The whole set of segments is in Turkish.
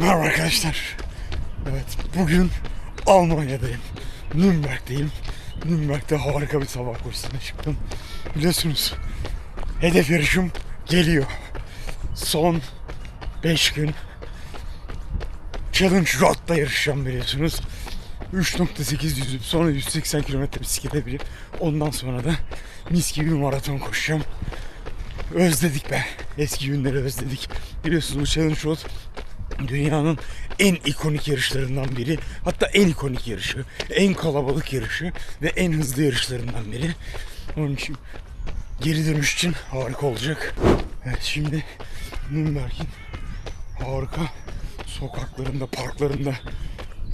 Merhaba arkadaşlar. Evet bugün Almanya'dayım. Nürnberg'deyim. Nürnberg'de harika bir sabah koşusuna çıktım. Biliyorsunuz hedef yarışım geliyor. Son 5 gün Challenge Road'da yarışacağım biliyorsunuz. 3.8 yüzüp sonra 180 km bisiklete binip ondan sonra da mis gibi bir maraton koşacağım. Özledik be. Eski günleri özledik. Biliyorsunuz bu Challenge Road dünyanın en ikonik yarışlarından biri. Hatta en ikonik yarışı, en kalabalık yarışı ve en hızlı yarışlarından biri. Onun için geri dönüş için harika olacak. Evet şimdi Nürnberg'in harika sokaklarında, parklarında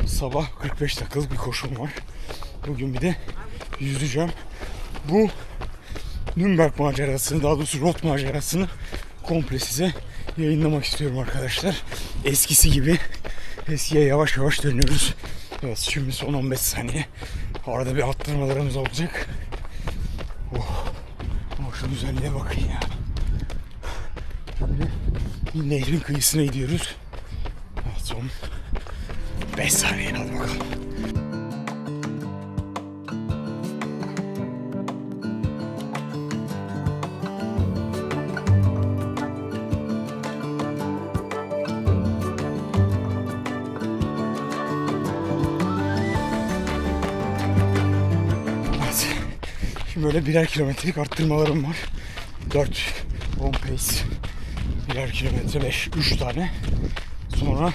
sabah 45 dakikalık bir koşum var. Bugün bir de yüzeceğim. Bu Nürnberg macerasını, daha doğrusu rot macerasını komple size yayınlamak istiyorum arkadaşlar. Eskisi gibi eskiye yavaş yavaş dönüyoruz. Evet şimdi son 15 saniye. Arada bir attırmalarımız olacak. Oh. Ama şu güzelliğe bakın ya. Şimdi nehrin kıyısına gidiyoruz. Son 5 saniye hadi bakalım. Böyle birer kilometrelik arttırmalarım var. 4 10 pace. Birer kilometre 5 3 tane. Sonra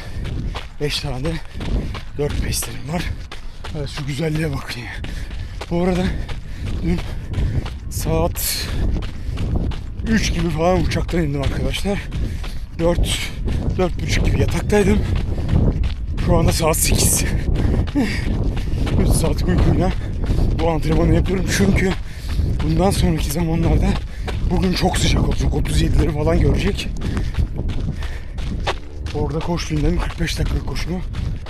5 tane de 4 pace'lerim var. Evet şu güzelliğe bakın ya. Bu arada dün saat 3 gibi falan uçaktan indim arkadaşlar. 4 4.30 gibi yataktaydım. Şu anda saat 8. 3 saat uykuyla bu antrenmanı yapıyorum çünkü bundan sonraki zamanlarda bugün çok sıcak olacak. 37'leri falan görecek. Orada dedim 45 dakika koşumu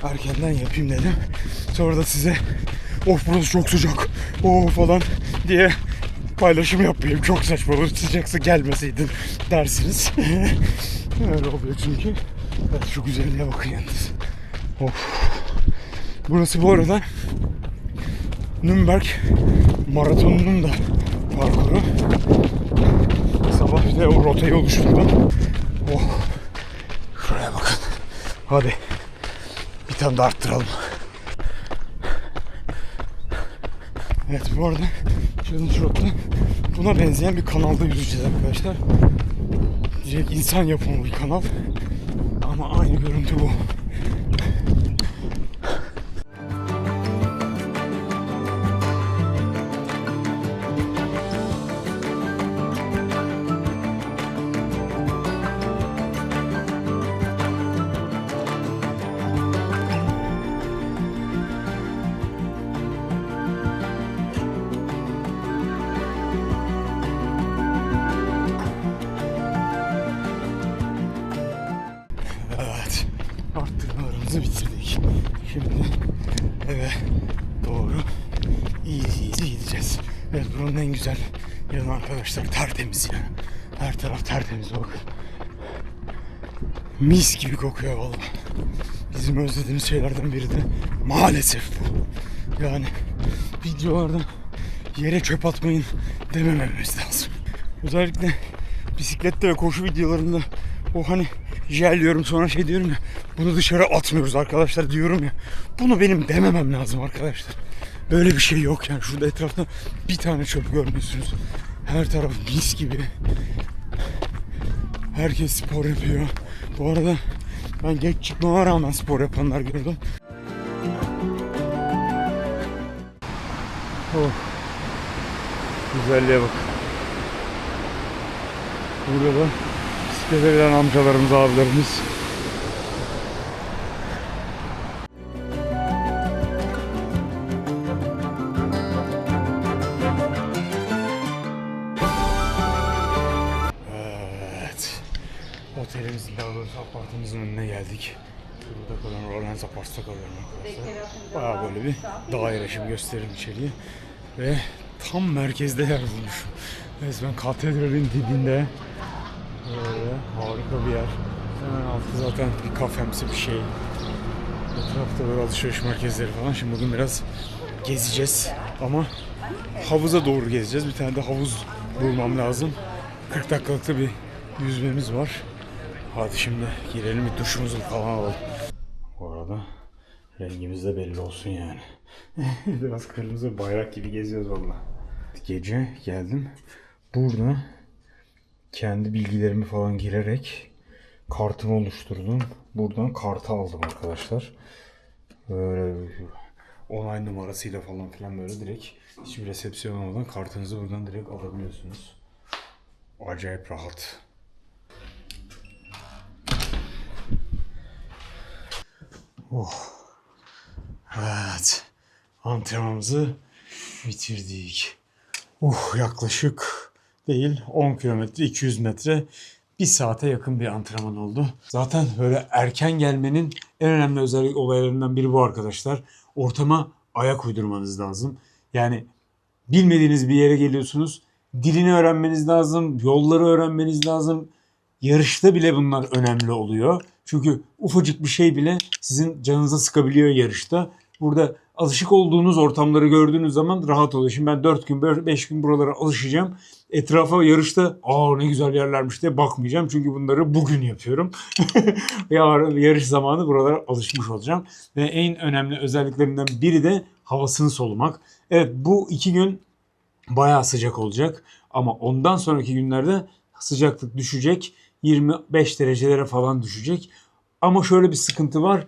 erkenden yapayım dedim. Sonra da size of burası çok sıcak. O falan diye paylaşım yapmayayım çok saçma olur sıcaksa gelmeseydin dersiniz. Öyle oluyor çünkü. Evet, şu güzelliğe bakın yalnız. Of. Burası bu arada Nürnberg maratonunun da parkuru. Sabah bir de o rotayı oluşturdum. Oh. Şuraya bakın. Hadi. Bir tane daha arttıralım. Evet bu arada Challenge Road'da buna benzeyen bir kanalda yüzeceğiz arkadaşlar. Direkt insan yapımı bir kanal. Ama aynı görüntü bu. Buranın en güzel yanı arkadaşlar tertemiz ya. Her taraf tertemiz bakın. Mis gibi kokuyor valla. Bizim özlediğimiz şeylerden biri de maalesef bu. Yani videolarda yere çöp atmayın demememiz lazım. Özellikle bisiklette ve koşu videolarında o hani jel diyorum sonra şey diyorum ya bunu dışarı atmıyoruz arkadaşlar diyorum ya. Bunu benim dememem lazım arkadaşlar. Böyle bir şey yok yani. Şurada etrafta bir tane çöp görmüyorsunuz. Her taraf mis gibi. Herkes spor yapıyor. Bu arada ben geç çıkmama rağmen spor yapanlar gördüm. Oh. Güzelliğe bak. Burada da bisiklete giden amcalarımız, abilerimiz. Doğrusu apartımızın önüne geldik. Burada kalan Rollens Apart'ta kalıyorum arkadaşlar. Baya böyle bir daire şimdi gösteririm içeriği. Ve tam merkezde yer bulmuşum. Resmen katedralin dibinde. Böyle harika bir yer. Hemen altı zaten bir kafemsi bir şey. Etrafta böyle alışveriş merkezleri falan. Şimdi bugün biraz gezeceğiz. Ama havuza doğru gezeceğiz. Bir tane de havuz bulmam lazım. 40 dakikalık da bir yüzmemiz var. Hadi şimdi girelim bir duşumuzu falan alalım. Bu arada rengimiz de belli olsun yani. Biraz kırmızı bayrak gibi geziyoruz valla. Gece geldim. Burada kendi bilgilerimi falan girerek kartımı oluşturdum. Buradan kartı aldım arkadaşlar. Böyle onay numarasıyla falan filan böyle direkt hiçbir resepsiyon olmadan kartınızı buradan direkt alabiliyorsunuz. Acayip rahat. Oh. Evet. Antrenmanımızı bitirdik. Uh, yaklaşık değil 10 kilometre 200 metre bir saate yakın bir antrenman oldu. Zaten böyle erken gelmenin en önemli özellik olaylarından biri bu arkadaşlar. Ortama ayak uydurmanız lazım. Yani bilmediğiniz bir yere geliyorsunuz. Dilini öğrenmeniz lazım, yolları öğrenmeniz lazım. Yarışta bile bunlar önemli oluyor. Çünkü ufacık bir şey bile sizin canınıza sıkabiliyor yarışta. Burada alışık olduğunuz ortamları gördüğünüz zaman rahat oluyor. Şimdi ben 4 gün 5 gün buralara alışacağım. Etrafa yarışta aa ne güzel yerlermiş diye bakmayacağım. Çünkü bunları bugün yapıyorum. Yarın yarış zamanı buralara alışmış olacağım. Ve en önemli özelliklerinden biri de havasını solumak. Evet bu iki gün bayağı sıcak olacak. Ama ondan sonraki günlerde sıcaklık düşecek. 25 derecelere falan düşecek. Ama şöyle bir sıkıntı var.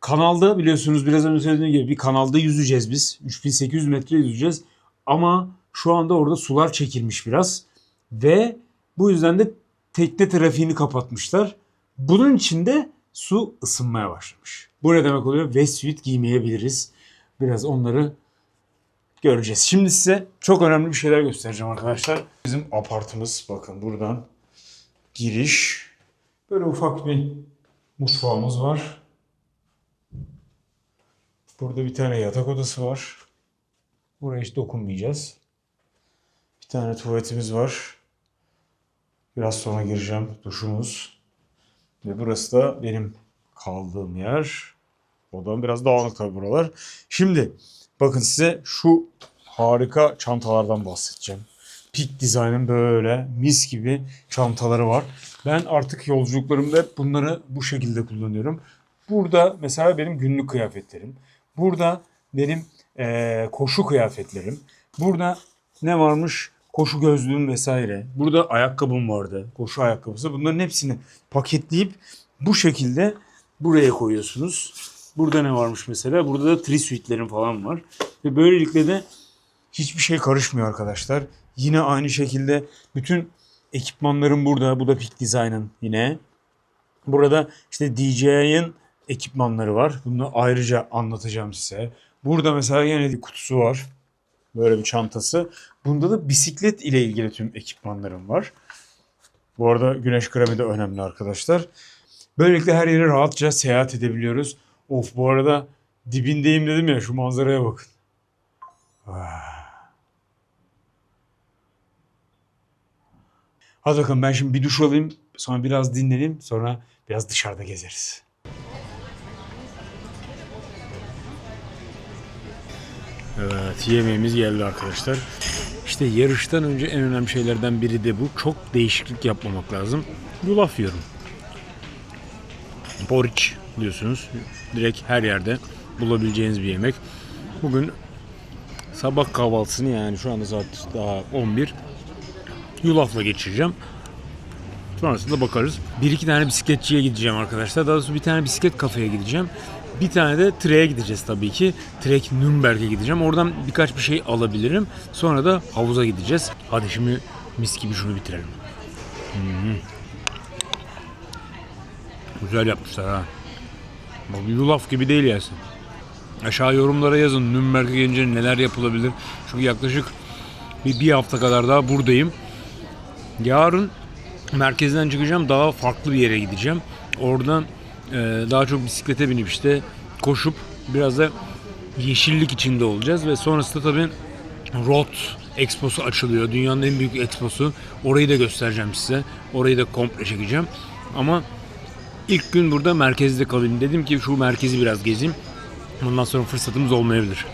Kanalda biliyorsunuz biraz önce söylediğim gibi bir kanalda yüzeceğiz biz. 3800 metre yüzeceğiz. Ama şu anda orada sular çekilmiş biraz. Ve bu yüzden de tekne trafiğini kapatmışlar. Bunun için de su ısınmaya başlamış. Bu ne demek oluyor? Wetsuit giymeyebiliriz. Biraz onları göreceğiz. Şimdi size çok önemli bir şeyler göstereceğim arkadaşlar. Bizim apartımız bakın buradan giriş. Böyle ufak bir mutfağımız var. Burada bir tane yatak odası var. Buraya hiç dokunmayacağız. Bir tane tuvaletimiz var. Biraz sonra gireceğim. Duşumuz. Ve burası da benim kaldığım yer. Odam biraz dağınık tabii buralar. Şimdi bakın size şu harika çantalardan bahsedeceğim. Peak Design'ın böyle mis gibi çantaları var. Ben artık yolculuklarımda bunları bu şekilde kullanıyorum. Burada mesela benim günlük kıyafetlerim. Burada benim eee, koşu kıyafetlerim. Burada ne varmış? Koşu gözlüğüm vesaire. Burada ayakkabım vardı. Koşu ayakkabısı. Bunların hepsini paketleyip bu şekilde buraya koyuyorsunuz. Burada ne varmış mesela? Burada da trisuitlerim falan var. Ve böylelikle de hiçbir şey karışmıyor arkadaşlar. Yine aynı şekilde bütün ekipmanlarım burada. Bu da Peak Design'ın yine. Burada işte DJI'ın ekipmanları var. Bunu ayrıca anlatacağım size. Burada mesela yine bir kutusu var. Böyle bir çantası. Bunda da bisiklet ile ilgili tüm ekipmanlarım var. Bu arada güneş kremi de önemli arkadaşlar. Böylelikle her yere rahatça seyahat edebiliyoruz. Of bu arada dibindeyim dedim ya şu manzaraya bakın. Ah. Hadi bakalım ben şimdi bir duş alayım. Sonra biraz dinleneyim. Sonra biraz dışarıda gezeriz. Evet yemeğimiz geldi arkadaşlar. İşte yarıştan önce en önemli şeylerden biri de bu. Çok değişiklik yapmamak lazım. Yulaf yiyorum. Poriç diyorsunuz. Direkt her yerde bulabileceğiniz bir yemek. Bugün sabah kahvaltısını yani şu anda saat daha 11 yulafla geçireceğim. Sonrasında bakarız. Bir iki tane bisikletçiye gideceğim arkadaşlar. Daha doğrusu bir tane bisiklet kafeye gideceğim. Bir tane de Trek'e gideceğiz tabii ki. Trek Nürnberg'e gideceğim. Oradan birkaç bir şey alabilirim. Sonra da havuza gideceğiz. Hadi şimdi mis gibi şunu bitirelim. Hmm. Güzel yapmışlar ha. Bak yulaf gibi değil Yasin. Aşağı yorumlara yazın Nürnberg'e gelince neler yapılabilir. Çünkü yaklaşık bir, bir hafta kadar daha buradayım. Yarın merkezden çıkacağım daha farklı bir yere gideceğim. Oradan e, daha çok bisiklete binip işte koşup biraz da yeşillik içinde olacağız ve sonrasında tabii Rot Expo'su açılıyor. Dünyanın en büyük exposu. Orayı da göstereceğim size. Orayı da komple çekeceğim. Ama İlk gün burada merkezde kalayım. Dedim ki şu merkezi biraz gezeyim. Bundan sonra fırsatımız olmayabilir.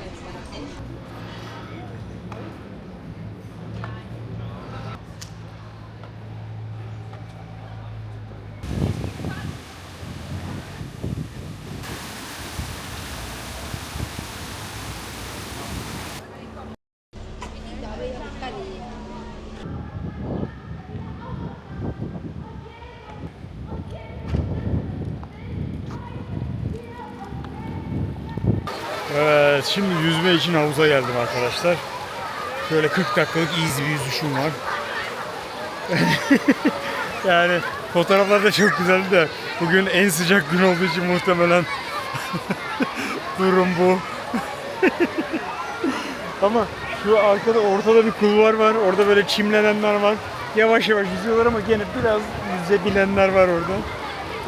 Evet, şimdi yüzme için havuza geldim arkadaşlar. Şöyle 40 dakikalık easy bir yüzüşüm var. yani fotoğraflar da çok güzeldi de bugün en sıcak gün olduğu için muhtemelen durum bu. Ama şu arkada ortada bir kulvar var. Orada böyle çimlenenler var. Yavaş yavaş yüzüyorlar ama gene biraz yüzebilenler var orada.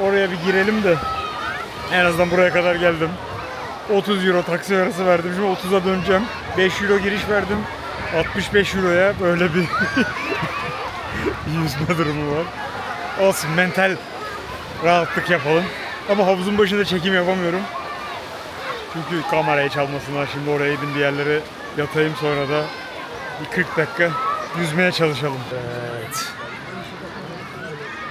Oraya bir girelim de en azından buraya kadar geldim. 30 euro taksi arası verdim. Şimdi 30'a döneceğim. 5 euro giriş verdim. 65 euroya böyle bir yüzme durumu var. Olsun mental rahatlık yapalım. Ama havuzun başında çekim yapamıyorum. Çünkü kamerayı çalmasınlar. Şimdi oraya gidin bir yerlere yatayım sonra da bir 40 dakika yüzmeye çalışalım. Evet.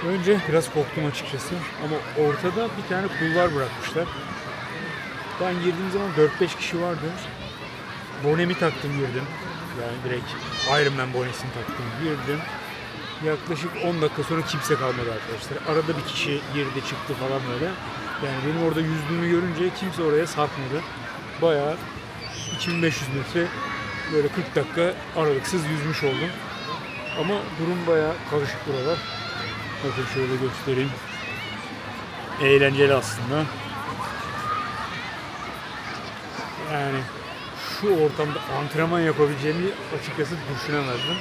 Önce biraz korktum açıkçası ama ortada bir tane kulvar bırakmışlar. Ben girdiğim zaman 4-5 kişi vardı. Bonemi taktım girdim. Yani direkt Iron Man bonesini taktım girdim. Yaklaşık 10 dakika sonra kimse kalmadı arkadaşlar. Arada bir kişi girdi çıktı falan böyle. Yani benim orada yüzdüğümü görünce kimse oraya sarkmadı. Bayağı 2500 metre böyle 40 dakika aralıksız yüzmüş oldum. Ama durum bayağı karışık buralar. Bakın şöyle göstereyim. Eğlenceli aslında. Yani şu ortamda antrenman yapabileceğimi açıkçası düşünemezdim.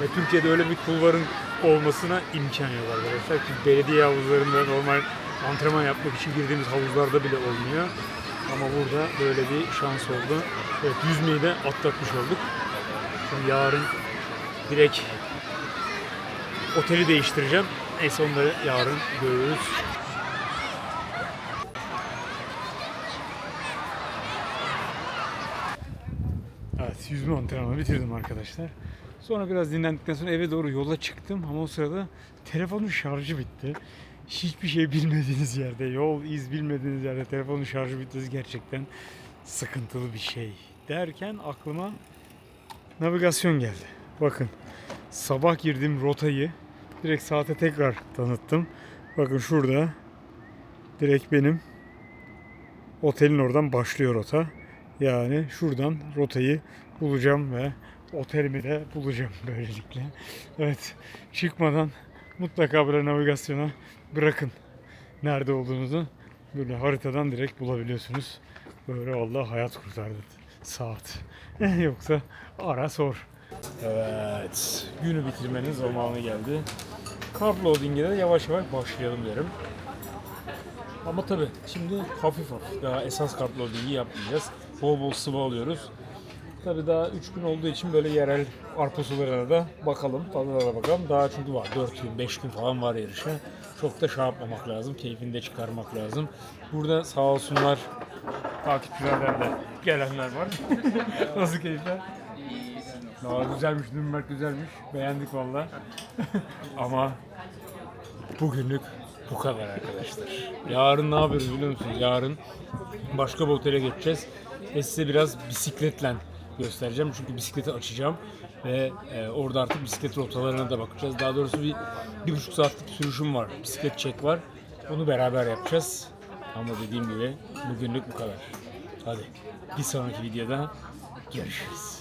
Ve Türkiye'de öyle bir kulvarın olmasına imkan yok arkadaşlar. Çünkü belediye havuzlarında normal antrenman yapmak için girdiğimiz havuzlarda bile olmuyor. Ama burada böyle bir şans oldu. Evet yüzmeyi de atlatmış olduk. Şimdi yarın direkt oteli değiştireceğim. Neyse onları yarın görürüz. Evet yüzme antrenmanı bitirdim arkadaşlar. Sonra biraz dinlendikten sonra eve doğru yola çıktım ama o sırada telefonun şarjı bitti. Hiçbir şey bilmediğiniz yerde, yol iz bilmediğiniz yerde telefonun şarjı bitmesi gerçekten sıkıntılı bir şey. Derken aklıma navigasyon geldi. Bakın sabah girdiğim rotayı direkt saate tekrar tanıttım. Bakın şurada direkt benim otelin oradan başlıyor rota. Yani şuradan rotayı bulacağım ve otelimi de bulacağım böylelikle. Evet çıkmadan mutlaka böyle navigasyona bırakın nerede olduğunuzu. Böyle haritadan direkt bulabiliyorsunuz. Böyle Allah hayat kurtardı saat. Yoksa ara sor. Evet günü bitirmenin zamanı geldi. Kart loading'e de yavaş yavaş başlayalım derim. Ama tabi şimdi hafif hafif daha esas kart loading'i yapmayacağız. Bol bol sıvı alıyoruz. Tabi daha 3 gün olduğu için böyle yerel arpa sularına da bakalım, tadına da bakalım. Daha çünkü var 4 gün, 5 gün falan var yarışa. Çok da şey yapmamak lazım, keyfini de çıkarmak lazım. Burada sağ olsunlar takipçilerden de gelenler var. Nasıl keyifler? Daha güzelmiş, Nürnberg güzelmiş. Beğendik valla. Ama bugünlük bu kadar arkadaşlar. Yarın ne yapıyoruz biliyor musunuz? Yarın başka bir otele geçeceğiz. Ve size biraz bisikletle göstereceğim. Çünkü bisikleti açacağım. Ve e, orada artık bisiklet rotalarına da bakacağız. Daha doğrusu bir, bir buçuk saatlik sürüşüm var. Bisiklet çek var. Onu beraber yapacağız. Ama dediğim gibi bugünlük bu kadar. Hadi bir sonraki videoda görüşürüz.